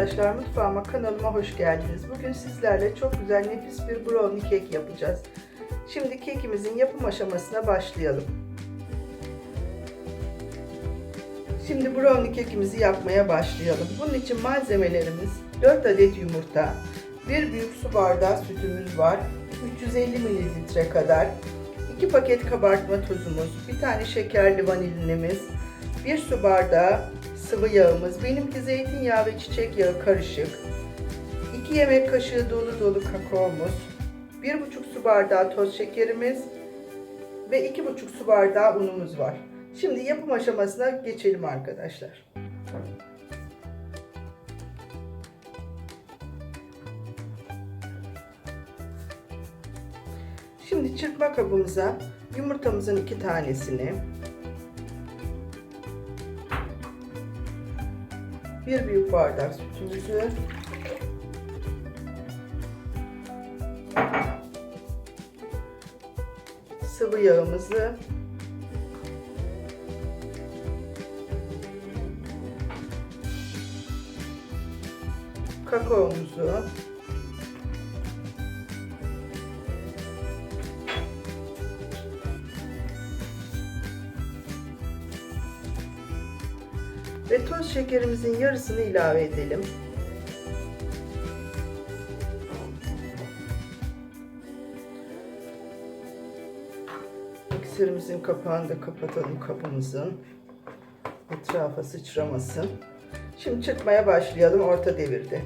mutfağıma, kanalıma hoş geldiniz. Bugün sizlerle çok güzel, nefis bir brownie kek yapacağız. Şimdi kekimizin yapım aşamasına başlayalım. Şimdi brownie kekimizi yapmaya başlayalım. Bunun için malzemelerimiz 4 adet yumurta, 1 büyük su bardağı sütümüz var, 350 mililitre kadar, 2 paket kabartma tozumuz, bir tane şekerli vaniliniz, 1 su bardağı sıvı yağımız, benimki zeytinyağı ve çiçek yağı karışık, 2 yemek kaşığı dolu dolu kakaomuz, 1,5 su bardağı toz şekerimiz ve 2,5 su bardağı unumuz var. Şimdi yapım aşamasına geçelim arkadaşlar. Şimdi çırpma kabımıza yumurtamızın iki tanesini bir büyük bardak sütümüzü. Sıvı yağımızı. Kakaomuzu toz şekerimizin yarısını ilave edelim. Mikserimizin kapağını da kapatalım kapımızın. Etrafa sıçramasın. Şimdi çırpmaya başlayalım orta devirde.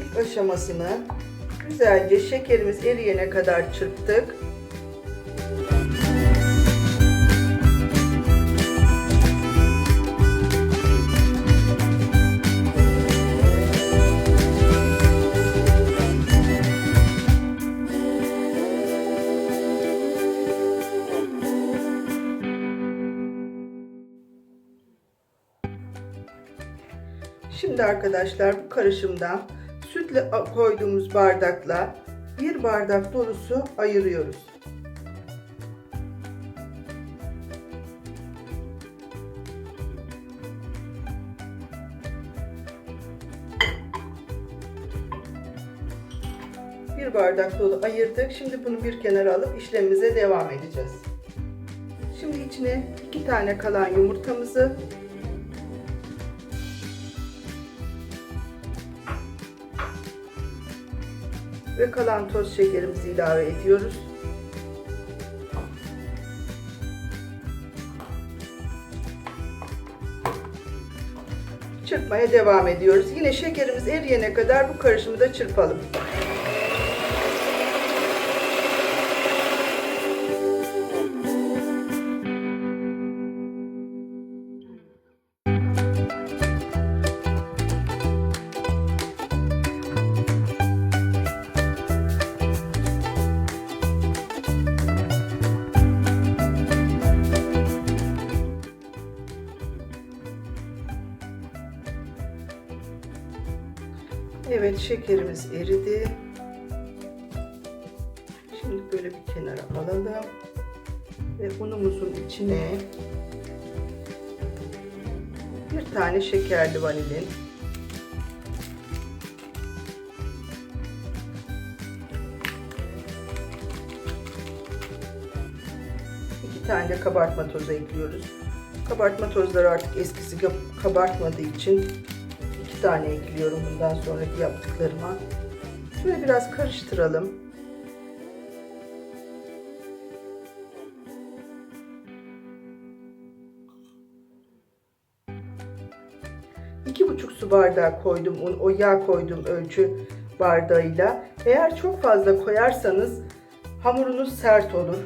İlk aşamasını güzelce şekerimiz eriyene kadar çırptık. Şimdi arkadaşlar bu karışımdan sütle koyduğumuz bardakla bir bardak dolusu ayırıyoruz. Bir bardak dolu ayırdık. Şimdi bunu bir kenara alıp işlemimize devam edeceğiz. Şimdi içine iki tane kalan yumurtamızı ve kalan toz şekerimizi ilave ediyoruz. Çırpmaya devam ediyoruz. Yine şekerimiz eriyene kadar bu karışımı da çırpalım. Şekerimiz eridi. Şimdi böyle bir kenara alalım. Ve unumuzun içine bir tane şekerli vanilin iki tane de kabartma tozu ekliyoruz. Kabartma tozları artık eskisi kabartmadığı için tane ekliyorum bundan sonraki yaptıklarıma. Şöyle biraz karıştıralım. İki buçuk su bardağı koydum un, o yağ koydum ölçü bardağıyla. Eğer çok fazla koyarsanız hamurunuz sert olur.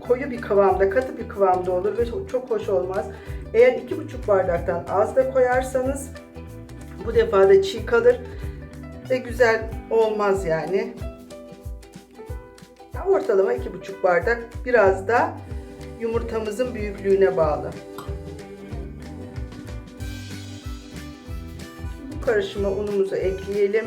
Koyu bir kıvamda, katı bir kıvamda olur ve çok hoş olmaz. Eğer iki buçuk bardaktan az da koyarsanız Bu defa da çiğ kalır ve güzel olmaz yani. Ya Ortalama iki buçuk bardak biraz da yumurtamızın büyüklüğüne bağlı. Bu karışıma unumuzu ekleyelim.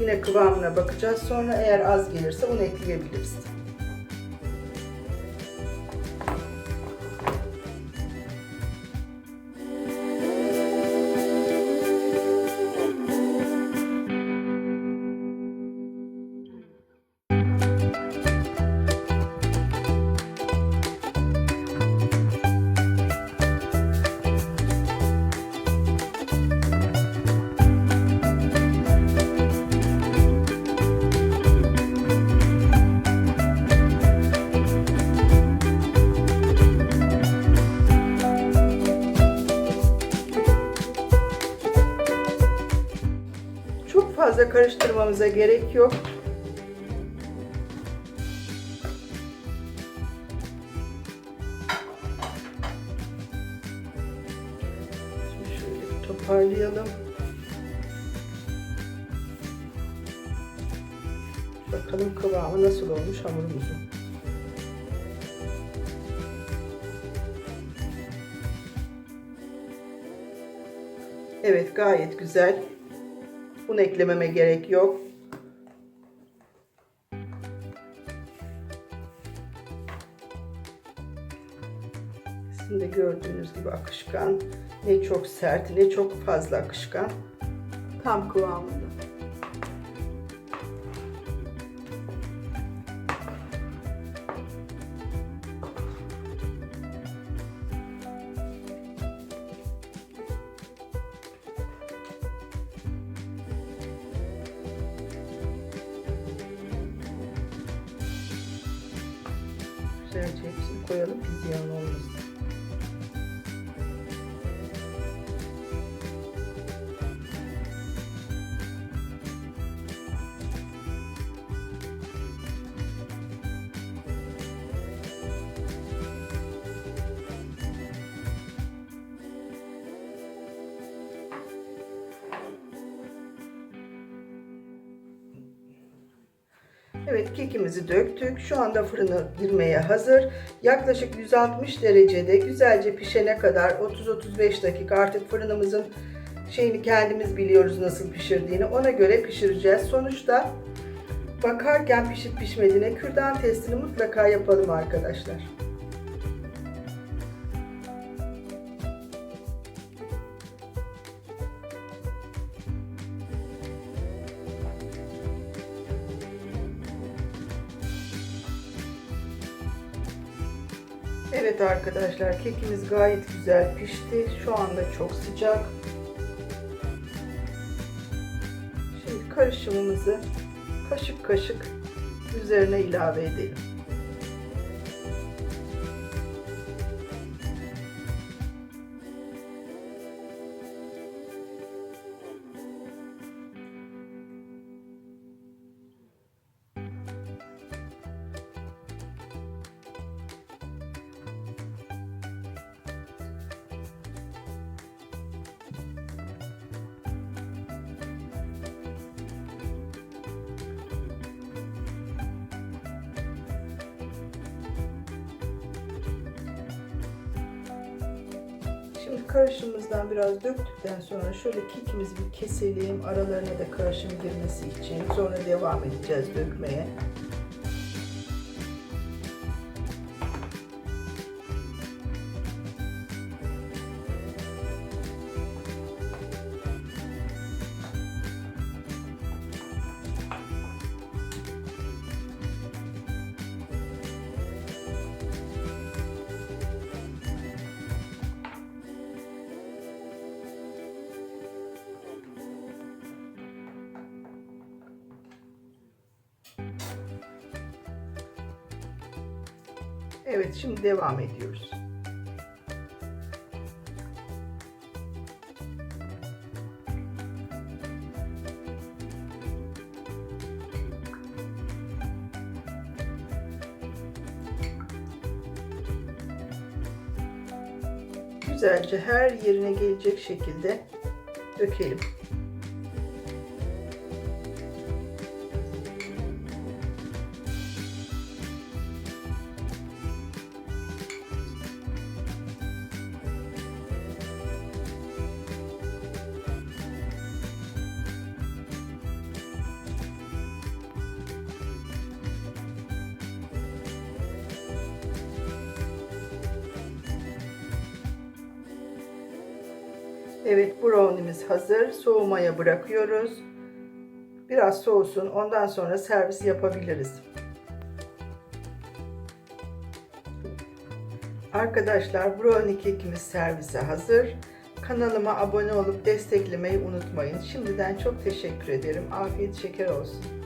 Yine kıvamına bakacağız. Sonra eğer az gelirse un ekleyebiliriz. Fazla karıştırmamıza gerek yok. Şöyle toparlayalım. Bakalım kıvamı nasıl olmuş hamurumuzun. Evet gayet güzel. Un eklememe gerek yok. Sizin de gördüğünüz gibi akışkan. Ne çok sert ne çok fazla akışkan. Tam kıvamında. Güzelce hepsini koyalım ziyan olmasın. Evet kekimizi döktük. Şu anda fırına girmeye hazır. Yaklaşık 160 derecede güzelce pişene kadar 30-35 dakika artık fırınımızın şeyini kendimiz biliyoruz nasıl pişirdiğini. Ona göre pişireceğiz. Sonuçta bakarken pişip pişmediğine kürdan testini mutlaka yapalım arkadaşlar. Arkadaşlar kekimiz gayet güzel pişti. Şu anda çok sıcak. Şimdi karışımımızı kaşık kaşık üzerine ilave edelim. Karışımımızdan biraz döktükten sonra şöyle kekimizi bir keselim. Aralarına da karışım girmesi için. Sonra devam edeceğiz dökmeye. Evet şimdi devam ediyoruz. Güzelce her yerine gelecek şekilde dökelim. Evet brownie'miz hazır. Soğumaya bırakıyoruz. Biraz soğusun. Ondan sonra servis yapabiliriz. Arkadaşlar brownie kekimiz servise hazır. Kanalıma abone olup desteklemeyi unutmayın. Şimdiden çok teşekkür ederim. Afiyet şeker olsun.